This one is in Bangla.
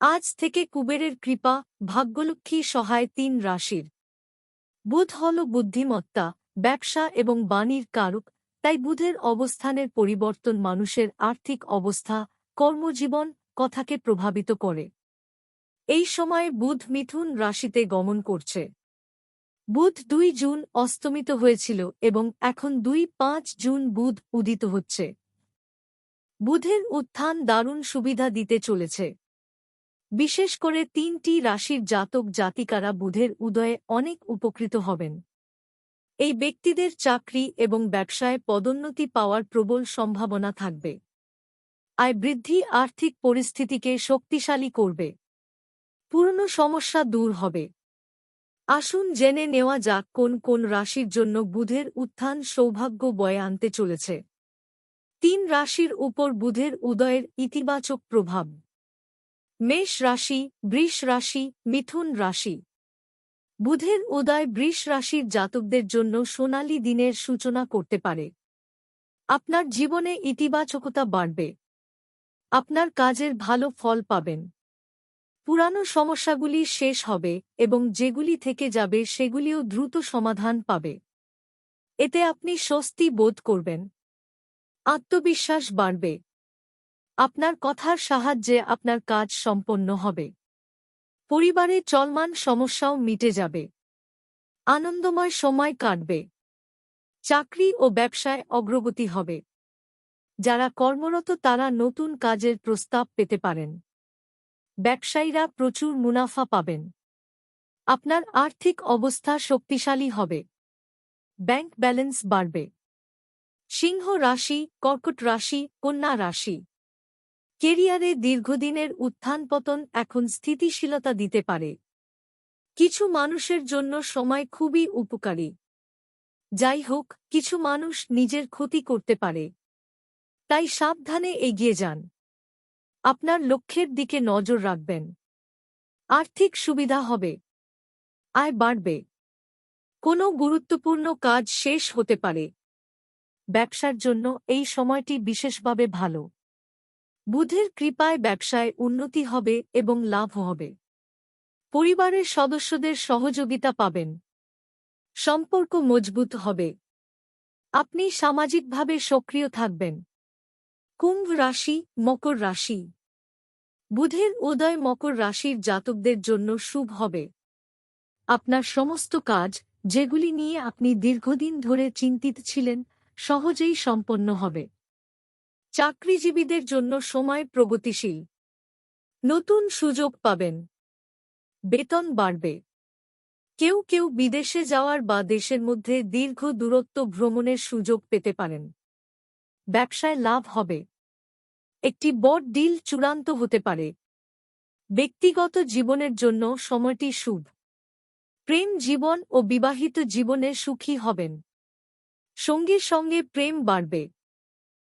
আজ থেকে কুবেরের কৃপা, ভাগ্যলক্ষ্মী সহায় তিন রাশির। বুধ হল বুদ্ধিমত্তা, ব্যবসা এবং বাণীর কারক, তাই বুধের অবস্থানের পরিবর্তন মানুষের আর্থিক অবস্থা, কর্মজীবন কথাকে প্রভাবিত করে। এই সময়ে বুধ মিথুন রাশিতে গমন করছে। বুধ দুই জুন অস্তমিত হয়েছিল এবং এখন দুই পাঁচ জুন বুধ উদিত হচ্ছে। বুধের উত্থান দারুণ সুবিধা দিতে চলেছে। বিশেষ করে তিনটি রাশির জাতক জাতিকারা বুধের উদয়ে অনেক উপকৃত হবেন। এই ব্যক্তিদের চাকরি এবং ব্যবসায় পদোন্নতি পাওয়ার প্রবল সম্ভাবনা থাকবে। আয় বৃদ্ধি আর্থিক পরিস্থিতিকে শক্তিশালী করবে। পুরনো সমস্যা দূর হবে। আসুন জেনে নেওয়া যাক কোন কোন রাশির জন্য বুধের উত্থান সৌভাগ্য বয়ে আনতে চলেছে। তিন রাশির উপর বুধের উদয়ের ইতিবাচক প্রভাব। মেষ রাশি, বৃষ রাশি, মিথুন রাশি। বুধের উদয় বৃষ রাশির জাতকদের জন্য সোনালী দিনের সূচনা করতে পারে। আপনার জীবনে ইতিবাচকতা বাড়বে। আপনার কাজের ভালো ফল পাবেন। পুরানো সমস্যাগুলি শেষ হবে এবং যেগুলি থেকে যাবে সেগুলিও দ্রুত সমাধান পাবে। এতে আপনি স্বস্তি বোধ করবেন। আত্মবিশ্বাস বাড়বে। আপনার কথার সাহায্যে আপনার কাজ সম্পন্ন হবে। পরিবারে চলমান সমস্যাও মিটে যাবে। আনন্দময় সময় কাটবে। চাকরি ও ব্যবসায় অগ্রগতি হবে। যারা কর্মরত তারা নতুন কাজের প্রস্তাব পেতে পারেন। ব্যবসায়ীরা প্রচুর মুনাফা পাবেন। আপনার আর্থিক অবস্থা শক্তিশালী হবে। ব্যাংক ব্যালেন্স বাড়বে। সিংহ রাশি, কর্কট রাশি, কন্যা রাশি। কেরিয়ারে দীর্ঘদিনের উত্থান পতন এখন স্থিতিশীলতা দিতে পারে। কিছু মানুষের জন্য সময় খুবই উপকারী। যাই হোক, কিছু মানুষ নিজের ক্ষতি করতে পারে। তাই সাবধানে এগিয়ে যান। আপনার লক্ষ্যের দিকে নজর রাখবেন। আর্থিক সুবিধা হবে। আয় বাড়বে। কোনো গুরুত্বপূর্ণ কাজ শেষ হতে পারে। ব্যবসার জন্য এই সময়টি বিশেষভাবে ভালো। বুধের কৃপায় ব্যবসায় উন্নতি হবে এবং লাভ হবে। পরিবারের সদস্যদের সহযোগিতা পাবেন। সম্পর্ক মজবুত হবে। আপনি সামাজিকভাবে সক্রিয় থাকবেন। কুম্ভ রাশি, মকর রাশি। বুধের উদয় মকর রাশির জাতকদের জন্য শুভ হবে। আপনার সমস্ত কাজ, যেগুলি নিয়ে আপনি দীর্ঘদিন ধরে চিন্তিত ছিলেন, সহজেই সম্পন্ন হবে। চাকরিজীবীদের জন্য সময় প্রগতিশীল। নতুন সুযোগ পাবেন। বেতন বাড়বে। কেউ কেউ বিদেশে যাওয়ার বা দেশের মধ্যে দীর্ঘ দূরত্ব ভ্রমণের সুযোগ পেতে পারেন। ব্যবসায় লাভ হবে। একটি বড় ডিল চূড়ান্ত হতে পারে। ব্যক্তিগত জীবনের জন্য সময়টি শুভ। প্রেম জীবন ও বিবাহিত জীবনে সুখী হবেন। সঙ্গীর সঙ্গে প্রেম বাড়বে।